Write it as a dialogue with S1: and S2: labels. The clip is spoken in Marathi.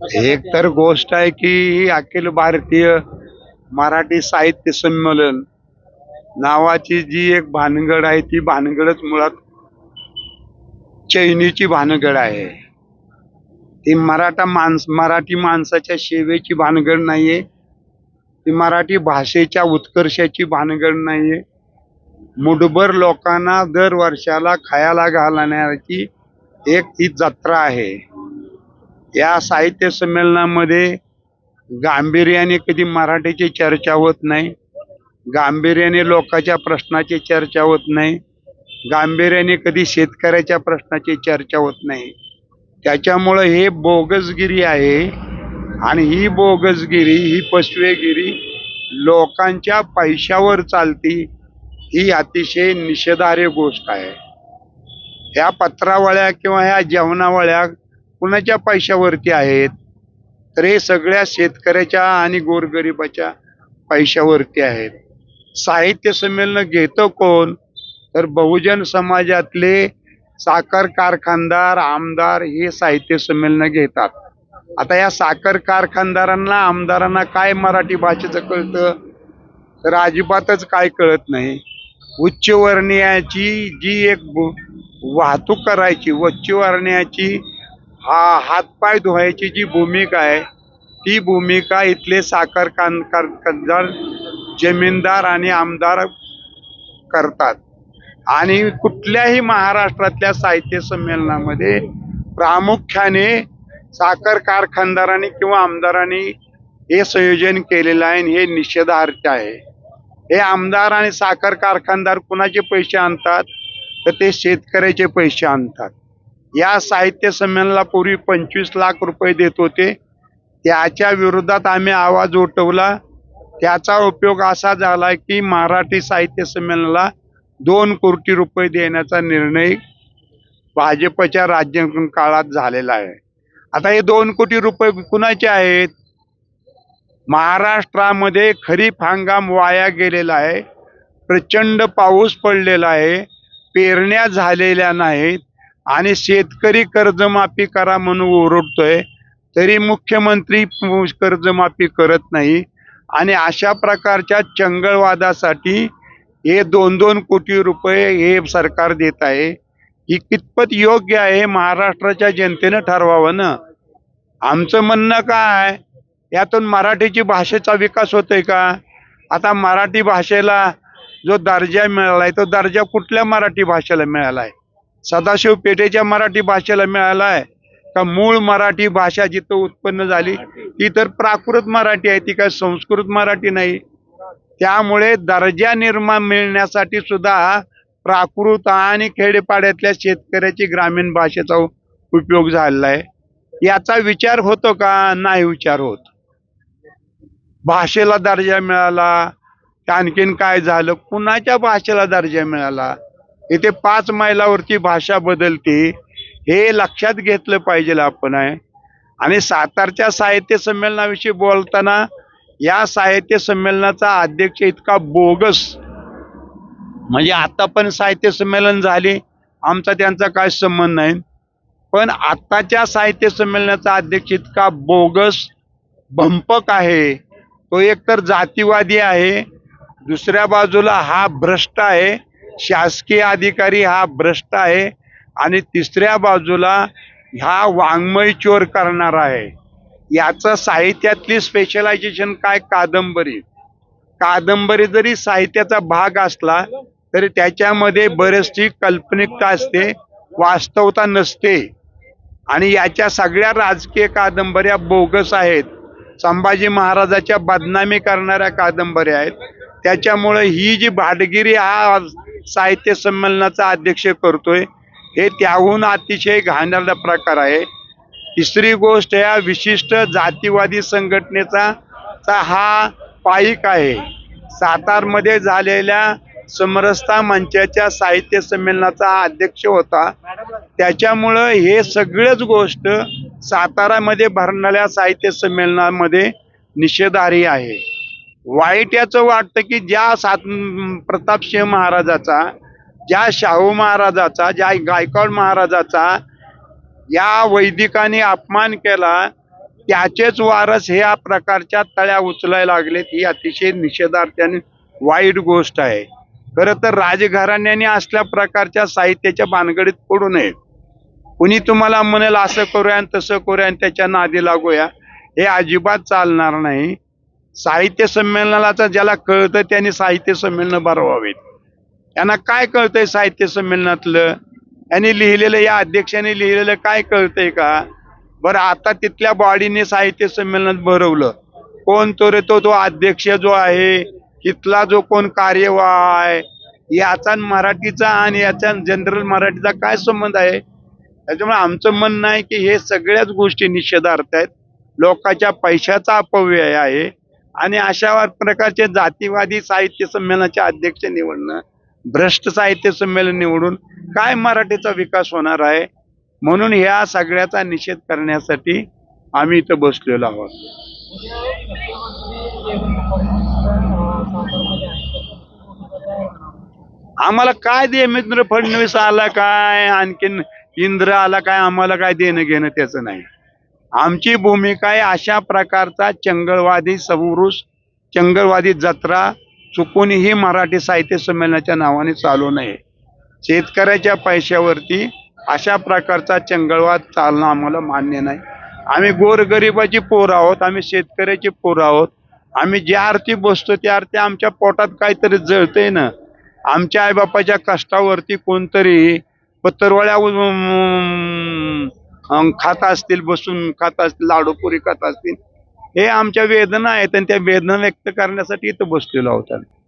S1: एक तर गोष्ट आहे की ही अखिल भारतीय मराठी साहित्य संमेलन नावाची जी एक भानगड आहे ती भानगडच मुळात चैनीची भानगड आहे. ती मराठा माणस मराठी माणसाच्या सेवेची भानगड नाहीये. ती मराठी भाषेच्या उत्कर्षाची भानगड नाहीये. मुठभर लोकांना दर वर्षाला खायला घालण्याची एक ही जत्रा आहे. या साहित्य संमेलनामध्ये गांभीर्याने कधी मराठीची चर्चा होत नाही गांभीर्याने लोकांच्या प्रश्नाची चर्चा होत नाही गांभीर्याने कधी शेतकऱ्याच्या प्रश्नाची चर्चा होत नाही. त्याच्यामुळं हे बोगसगिरी आहे आणि ही बोगसगिरी ही पशवेगिरी लोकांच्या पैशावर चालती ही अतिशय निषेधार्ह गोष्ट आहे. ह्या पत्रावळ्या किंवा ह्या जेवणावळ्या कुणाच्या पैशावरती आहेत तर हे सगळ्या शेतकऱ्याच्या आणि गोरगरिबाच्या पैशावरती आहेत. साहित्य संमेलन घेतो कोण? तर बहुजन समाजातले साखर कारखानदार आमदार हे साहित्य संमेलन घेतात. आता या साखर कारखानदारांना आमदारांना काय मराठी भाषेचं कळतं? तर अजिबातच काय कळत नाही. उच्चवर्णीयाची जी एक वाहतूक करायची उच्चवर्णीयाची हा हातपाय धुवायची जी भूमिका आहे ती भूमिका इथले साखर कान जमीनदार आणि आमदार करतात. आणि कुठल्याही महाराष्ट्रातल्या साहित्य संमेलनामध्ये प्रामुख्याने साखर कारखानदारांनी किंवा आमदारांनी हे संयोजन केलेलं आहे आणि हे निषेधार्थ आहे. हे आमदार आणि साखर कारखानदार कुणाचे पैसे आणतात? तर ते शेतकऱ्याचे पैसे आणतात. या साहित्य संमेलनाला पूर्वी पंचवीस लाख रुपये देत होते. त्याच्या विरोधात आम्ही आवाज उठवला. त्याचा उपयोग असा झाला की मराठी साहित्य संमेलनाला दोन कोटी रुपये देण्याचा निर्णय भाजपच्या राज्य काळात झालेला आहे. आता हे दोन कोटी रुपये कुणाचे आहेत? महाराष्ट्रामध्ये खरीप हंगाम वाया गेलेला आहे. प्रचंड पाऊस पडलेला आहे. पेरण्या झालेल्या नाहीत. आणि शेतकरी कर्जमाफी करा म्हणून ओरडतोय तरी मुख्यमंत्री कर्जमाफी करत नाही. आणि अशा प्रकारच्या चंगळवादासाठी हे दोन दोन कोटी रुपये हे सरकार देत आहे. ही कितपत योग्य आहे महाराष्ट्राच्या जनतेनं ठरवावं ना? आमचं म्हणणं काय यातून मराठीची भाषेचा विकास होतोय का? आता मराठी भाषेला जो दर्जा मिळालाय तो दर्जा कुठल्या मराठी भाषेला मिळालाय? सदाशिव पेठेच्या मराठी भाषेला मिळालाय का मूळ मराठी भाषा जिथं उत्पन्न झाली ती तर प्राकृत मराठी आहे ती काय संस्कृत मराठी नाही. त्यामुळे दर्जा निर्माण मिळण्यासाठी सुद्धा प्राकृत आणि खेडेपाड्यातल्या शेतकऱ्याची ग्रामीण भाषेचा उपयोग झालेला आहे. याचा विचार होतो का? नाही विचार होत. भाषेला दर्जा मिळाला आणखीन काय झालं? कुणाच्या भाषेला दर्जा मिळाला? इथे पाच मैलावरची भाषा बदलते हे लक्षात घेतलं पाहिजे आपण आहे. आणि सातारच्या साहित्य संमेलनाविषयी बोलताना या साहित्य संमेलनाचा अध्यक्ष इतका बोगस. म्हणजे आता पण साहित्य संमेलन झाले आमचा त्यांचा काय संबंध नाही. पण आत्ताच्या साहित्य संमेलनाचा अध्यक्ष इतका बोगस भंपक आहे. तो एकतर जातीवादी आहे दुसऱ्या बाजूला हा भ्रष्ट आहे. शासकीय अधिकारी हा भ्रष्ट आहे आणि तिसऱ्या बाजूला हा वाङ्मय चोर करणार आहे. याचं साहित्यातली स्पेशलायझेशन काय? कादंबरी. कादंबरी जरी साहित्याचा भाग असला तरी त्याच्यामध्ये बरेचशी काल्पनिकता असते वास्तवता नसते. आणि याच्या सगळ्या राजकीय कादंबऱ्या बोगस आहेत. संभाजी महाराजाच्या बदनामी करणाऱ्या कादंबऱ्या आहेत. त्याच्यामुळे ही जी भाटगिरी हा साहित्य संमेलनाचा अध्यक्ष करतोय. हे त्याहून अतिशय घाणेरडा प्रकार आहे. तिसरी गोष्ट या विशिष्ट जातीवादी संघटनेचा चा हा पाईक आहे. सातारमध्ये झालेल्या समरसता मंचाच्या साहित्य संमेलनाचा अध्यक्ष होता. त्याच्यामुळं हे सगळंच गोष्ट सातारामध्ये भरणाऱ्या साहित्य संमेलनामध्ये निषेधारी आहे. वाईट याचं वाटतं की ज्या सात प्रतापसिंह महाराजाचा ज्या शाहू महाराजाचा ज्या गायकवाड महाराजाचा या वैदिकाने अपमान केला त्याचेच वारस ह्या प्रकारच्या तळ्या उचलायला लागलेत ही अतिशय निषेधार्थाने वाईट गोष्ट आहे. खरं तर राजघराण्याने असल्या प्रकारच्या साहित्याच्या भानगडीत पडू नये कुणी तुम्हाला म्हणेल असं करूया तसं करूया आणि त्याच्या नादी लागूया. हे अजिबात चालणार नाही. साहित्य संमेलनाला ज्याला कळतं त्यांनी साहित्य संमेलन भरवावीत. यांना काय कळतंय साहित्य संमेलनातलं? यांनी लिहिलेलं या अध्यक्षाने लिहिलेलं काय कळतंय का? बरं आता तिथल्या बॉडीने साहित्य संमेलनात भरवलं. कोण तो रे तो तो अध्यक्ष जो आहे तिथला जो कोण कार्यवाह आहे याचा मराठीचा आणि याचा जनरल मराठीचा काय संबंध आहे? त्याच्यामुळे आमचं म्हणणं आहे की हे सगळ्याच गोष्टी निषेधार्थ आहेत. लोकांच्या पैशाचा अपव्यय आहे. आणि अशा प्रकारचे जातीवादी साहित्य संमेलनाचे अध्यक्ष निवडणं भ्रष्ट साहित्य संमेलन निवडून काय मराठीचा विकास होणार आहे म्हणून ह्या सगळ्याचा निषेध करण्यासाठी आम्ही इथं बसलेलो आहोत. आम्हाला काय देवेंद्र फडणवीस आला काय? आणखीन इंद्र आला काय? आम्हाला काय देणं घेणं त्याचं नाही. आमची भूमिका आहे अशा प्रकारचा चंगळवादी सवृष चंगळवादी जत्रा चुकूनही मराठी साहित्य संमेलनाच्या नावाने चालू नये शेतकऱ्याच्या पैशावरती अशा प्रकारचा चंगळवाद चालणं आम्हाला मान्य नाही. आम्ही गोरगरिबाची पोर आहोत आम्ही शेतकऱ्याची पोर आहोत. आम्ही ज्या आरती बसतो त्या आरती आमच्या पोटात काहीतरी जळतंय ना. आमच्या आईबापाच्या कष्टावरती कोणतरी पत्रवळ्या खात असतील बसून खात असतील लाडूपुरी खात असतील हे आमच्या वेदना आहेत आणि त्या वेदना व्यक्त करण्यासाठी इथं बसलेलो आहोत आम्ही.